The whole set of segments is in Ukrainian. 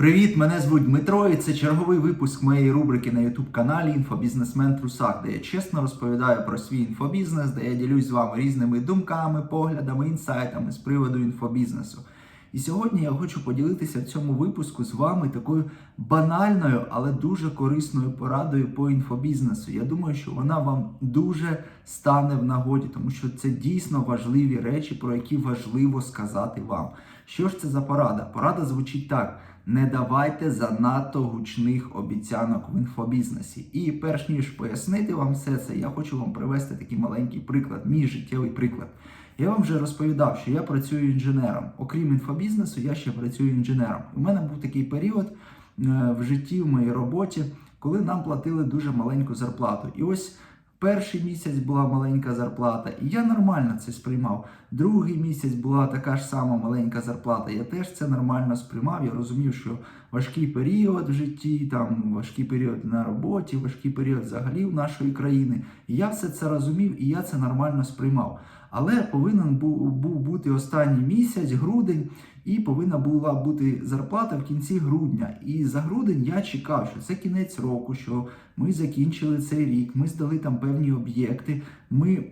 Привіт, мене звуть Дмитро, і це черговий випуск моєї рубрики на youtube каналі Інфобізнесмен Трусак, де я чесно розповідаю про свій інфобізнес, де я ділюсь з вами різними думками, поглядами, інсайтами з приводу інфобізнесу. І сьогодні я хочу поділитися в цьому випуску з вами такою банальною, але дуже корисною порадою по інфобізнесу. Я думаю, що вона вам дуже стане в нагоді, тому що це дійсно важливі речі, про які важливо сказати вам. Що ж це за порада? Порада звучить так: не давайте занадто гучних обіцянок в інфобізнесі. І перш ніж пояснити вам все це, я хочу вам привести такий маленький приклад, мій життєвий приклад. Я вам вже розповідав, що я працюю інженером. Окрім інфобізнесу, я ще працюю інженером. У мене був такий період е, в житті, в моїй роботі, коли нам платили дуже маленьку зарплату. І ось перший місяць була маленька зарплата, і я нормально це сприймав. Другий місяць була така ж сама маленька зарплата. Я теж це нормально сприймав. Я розумів, що важкий період в житті, там важкий період на роботі, важкий період взагалі в нашої країни. І я все це розумів і я це нормально сприймав. Але повинен був, бути останній місяць, грудень, і повинна була бути зарплата в кінці грудня. І за грудень я чекав, що це кінець року, що ми закінчили цей рік, ми здали там певні об'єкти. ми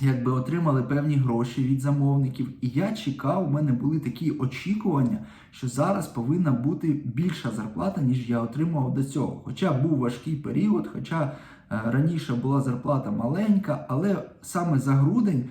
якби отримали певні гроші від замовників, і я чекав, у мене були такі очікування, що зараз повинна бути більша зарплата, ніж я отримував до цього. Хоча був важкий період, хоча е, раніше була зарплата маленька, але саме за грудень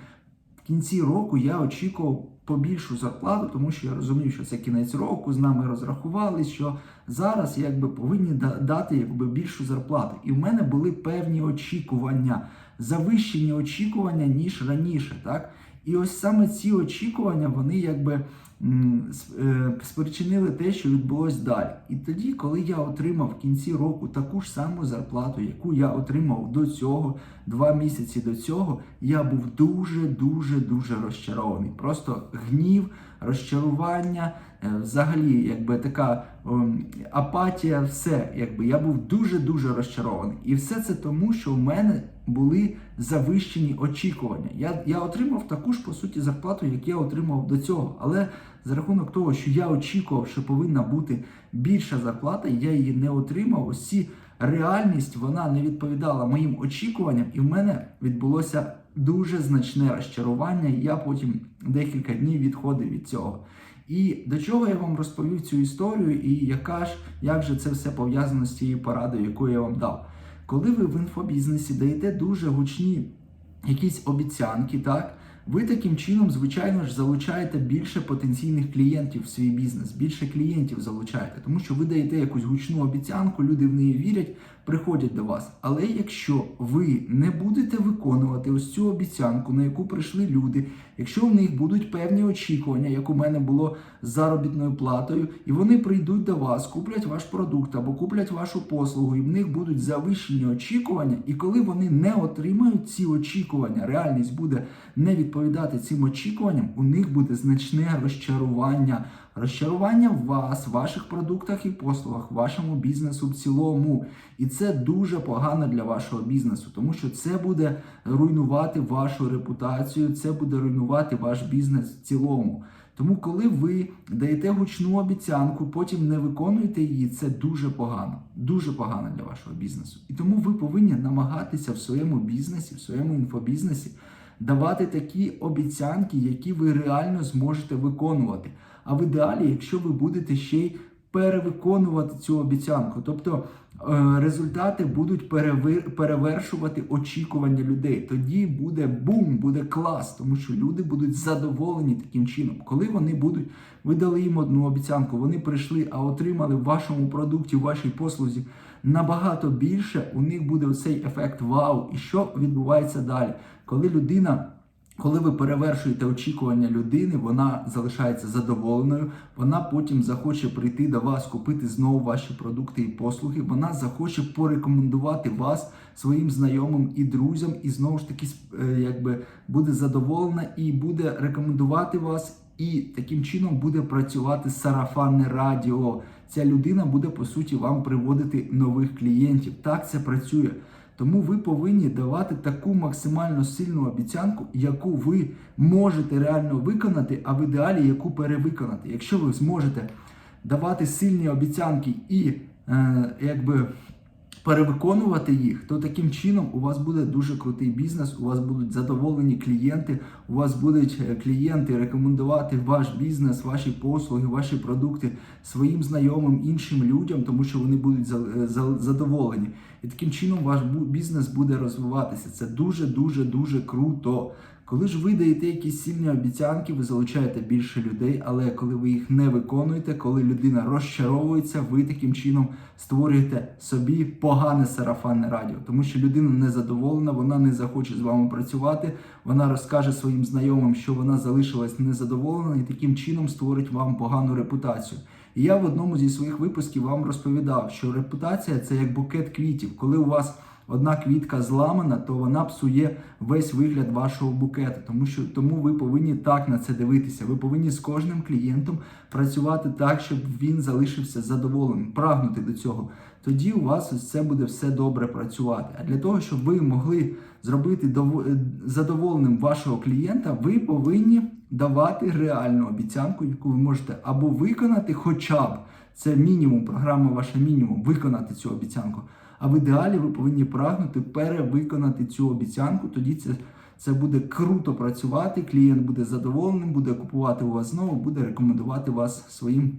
кінці року я очікував побільшу зарплату, тому що я розумів, що це кінець року, з нами розрахували, що зараз якби повинні дати якби більшу зарплату. І в мене були певні очікування, завищені очікування ніж раніше. Так? І ось саме ці очікування, вони якби е, спричинили те, що відбулось далі. І тоді, коли я отримав в кінці року таку ж саму зарплату, яку я отримав до цього, два місяці до цього, я був дуже, дуже, дуже розчарований. Просто гнів, розчарування, е, взагалі, якби така ем, апатія, все, якби я був дуже, дуже розчарований. І все це тому, що в мене були завищені очікування. Я, я отримав таку ж по суті зарплату, як я отримав до цього. Але за рахунок того, що я очікував, що повинна бути більша зарплата, я її не отримав. Ці реальність вона не відповідала моїм очікуванням, і в мене відбулося дуже значне розчарування. І я потім декілька днів відходив від цього. І до чого я вам розповів цю історію, і яка ж як же це все пов'язано з тією порадою, яку я вам дав. Коли ви в інфобізнесі даєте дуже гучні якісь обіцянки, так ви таким чином, звичайно ж, залучаєте більше потенційних клієнтів в свій бізнес, більше клієнтів залучаєте, тому що ви даєте якусь гучну обіцянку, люди в неї вірять, приходять до вас. Але якщо ви не будете виконувати ось цю обіцянку, на яку прийшли люди, якщо в них будуть певні очікування, як у мене було з заробітною платою, і вони прийдуть до вас, куплять ваш продукт або куплять вашу послугу, і в них будуть завищені очікування, і коли вони не отримають ці очікування, реальність буде не відповідати цим очікуванням, у них буде значне розчарування. Розчарування в вас, в ваших продуктах і послугах, вашому бізнесу в цілому. І це дуже погано для вашого бізнесу, тому що це буде руйнувати вашу репутацію, це буде руйнувати ваш бізнес в цілому. Тому, коли ви даєте гучну обіцянку, потім не виконуєте її, це дуже погано, дуже погано для вашого бізнесу. І тому ви повинні намагатися в своєму бізнесі, в своєму інфобізнесі давати такі обіцянки, які ви реально зможете виконувати. А в ідеалі, якщо ви будете ще й перевиконувати цю обіцянку, тобто е, результати будуть перевершувати очікування людей. Тоді буде бум, буде клас, тому що люди будуть задоволені таким чином. Коли вони будуть, ви дали їм одну обіцянку, вони прийшли, а отримали в вашому продукті, в вашій послузі набагато більше. У них буде цей ефект вау. І що відбувається далі, коли людина. Коли ви перевершуєте очікування людини, вона залишається задоволеною. Вона потім захоче прийти до вас, купити знову ваші продукти і послуги. Вона захоче порекомендувати вас своїм знайомим і друзям, і знову ж таки е, якби буде задоволена і буде рекомендувати вас. І таким чином буде працювати сарафанне радіо. Ця людина буде по суті вам приводити нових клієнтів. Так це працює. Тому ви повинні давати таку максимально сильну обіцянку, яку ви можете реально виконати, а в ідеалі яку перевиконати. Якщо ви зможете давати сильні обіцянки і е, якби перевиконувати їх, то таким чином у вас буде дуже крутий бізнес, у вас будуть задоволені клієнти, у вас будуть е, клієнти рекомендувати ваш бізнес, ваші послуги, ваші продукти своїм знайомим іншим людям, тому що вони будуть е, за- задоволені. І таким чином ваш бізнес буде розвиватися. Це дуже дуже круто. Коли ж ви даєте якісь сильні обіцянки, ви залучаєте більше людей, але коли ви їх не виконуєте, коли людина розчаровується, ви таким чином створюєте собі погане сарафанне радіо, тому що людина не задоволена, вона не захоче з вами працювати, вона розкаже своїм знайомим, що вона залишилась незадоволена, і таким чином створить вам погану репутацію. І я в одному зі своїх випусків вам розповідав, що репутація це як букет квітів. Коли у вас одна квітка зламана, то вона псує весь вигляд вашого букету. Тому що тому ви повинні так на це дивитися. Ви повинні з кожним клієнтом працювати так, щоб він залишився задоволеним, прагнути до цього. Тоді у вас ось це буде все добре працювати. А для того, щоб ви могли зробити е, задоволеним вашого клієнта, ви повинні давати реальну обіцянку, яку ви можете або виконати, хоча б це мінімум, програма ваша мінімум, виконати цю обіцянку. А в ідеалі ви повинні прагнути перевиконати цю обіцянку. Тоді це, це буде круто працювати. Клієнт буде задоволеним, буде купувати у вас знову, буде рекомендувати вас своїм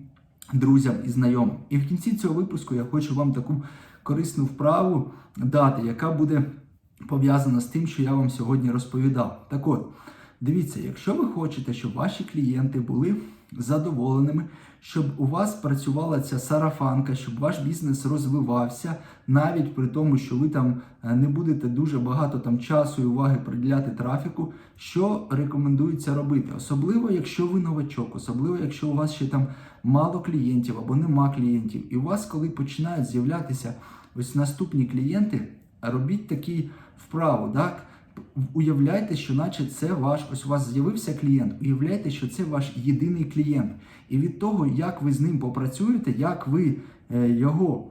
друзям і знайомим. І в кінці цього випуску я хочу вам таку корисну вправу дати, яка буде пов'язана з тим, що я вам сьогодні розповідав. Так от, дивіться, якщо ви хочете, щоб ваші клієнти були задоволеними, щоб у вас працювала ця сарафанка, щоб ваш бізнес розвивався, навіть при тому, що ви там е, не будете дуже багато там часу і уваги приділяти трафіку, що рекомендується робити, особливо якщо ви новачок, особливо якщо у вас ще там мало клієнтів або нема клієнтів, і у вас, коли починають з'являтися ось наступні клієнти, робіть такі вправу, так? Уявляйте, що наче це ваш, ось у вас з'явився клієнт. Уявляйте, що це ваш єдиний клієнт. І від того, як ви з ним попрацюєте, як ви е, його,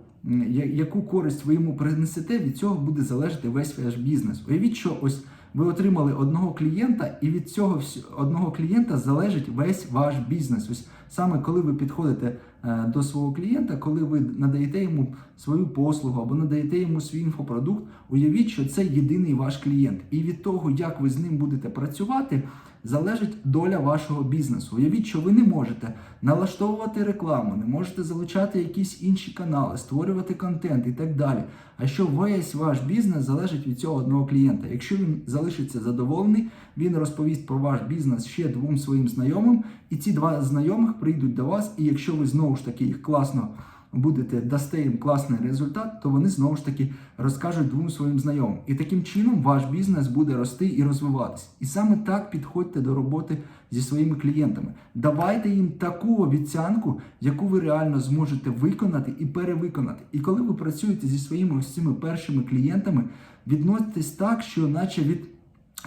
яку користь ви йому принесете, від цього буде залежати весь ваш бізнес. Уявіть, що ось ви отримали одного клієнта, і від цього одного клієнта залежить весь ваш бізнес. Ось саме коли ви підходите до свого клієнта, коли ви надаєте йому свою послугу або надаєте йому свій інфопродукт, уявіть, що це єдиний ваш клієнт. І від того, як ви з ним будете працювати, залежить доля вашого бізнесу. Уявіть, що ви не можете налаштовувати рекламу, не можете залучати якісь інші канали, створювати контент і так далі. А що весь ваш бізнес залежить від цього одного клієнта. Якщо він залишиться задоволений, він розповість про ваш бізнес ще двом своїм знайомим, і ці два знайомих прийдуть до вас. І якщо ви знову ж таки їх класно будете дасте їм класний результат, то вони знову ж таки розкажуть двом своїм знайомим. І таким чином ваш бізнес буде рости і розвиватись. І саме так підходьте до роботи зі своїми клієнтами. Давайте їм таку обіцянку, яку ви реально зможете виконати і перевиконати. І коли ви працюєте зі своїми ось цими першими клієнтами, відноситесь так, що наче від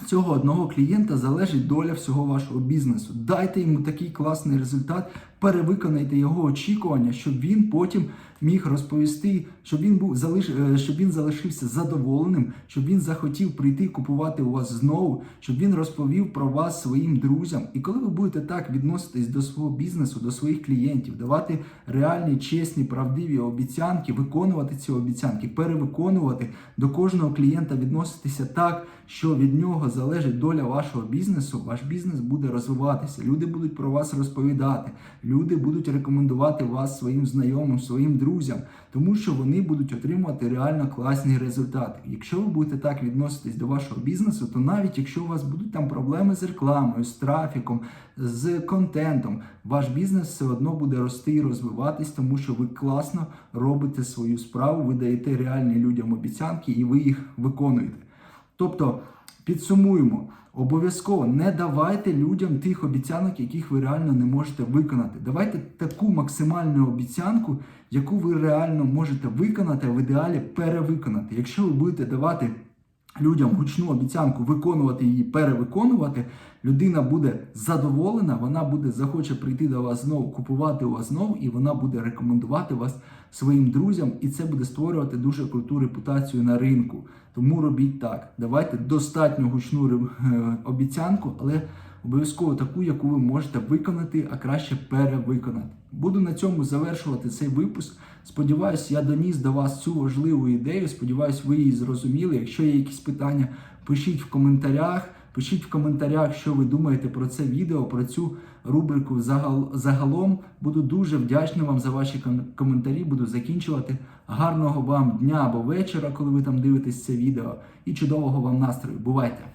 цього одного клієнта залежить доля всього вашого бізнесу. Дайте йому такий класний результат, перевиконайте його очікування, щоб він потім міг розповісти, щоб він був залиш, е, щоб він залишився задоволеним, щоб він захотів прийти купувати у вас знову, щоб він розповів про вас своїм друзям. І коли ви будете так відноситись до свого бізнесу, до своїх клієнтів, давати реальні, чесні, правдиві обіцянки, виконувати ці обіцянки, перевиконувати до кожного клієнта відноситися так, що від нього залежить доля вашого бізнесу, ваш бізнес буде розвиватися. Люди будуть про вас розповідати, люди будуть рекомендувати вас своїм знайомим, своїм друзям, тому що вони будуть отримувати реально класні результати. Якщо ви будете так відноситись до вашого бізнесу, то навіть якщо у вас будуть там проблеми з рекламою, з трафіком, з контентом, ваш бізнес все одно буде рости і розвиватись, тому що ви класно робите свою справу, ви даєте реальні людям обіцянки і ви їх виконуєте. Тобто, підсумуємо, обов'язково не давайте людям тих обіцянок, яких ви реально не можете виконати. Давайте таку максимальну обіцянку, яку ви реально можете виконати, а в ідеалі перевиконати. Якщо ви будете давати людям гучну обіцянку виконувати її, перевиконувати, людина буде задоволена, вона буде захоче прийти до вас знову, купувати у вас знову, і вона буде рекомендувати вас своїм друзям, і це буде створювати дуже круту репутацію на ринку. Тому робіть так. Давайте достатньо гучну е, обіцянку, але обов'язково таку, яку ви можете виконати, а краще перевиконати. Буду на цьому завершувати цей випуск. Сподіваюсь, я доніс до вас цю важливу ідею. Сподіваюсь, ви її зрозуміли. Якщо є якісь питання, пишіть в коментарях. Пишіть в коментарях, що ви думаєте про це відео, про цю рубрику загал, загалом. Буду дуже вдячний вам за ваші ком- коментарі. Буду закінчувати. Гарного вам дня або вечора, коли ви там дивитесь це відео, і чудового вам настрою. Бувайте!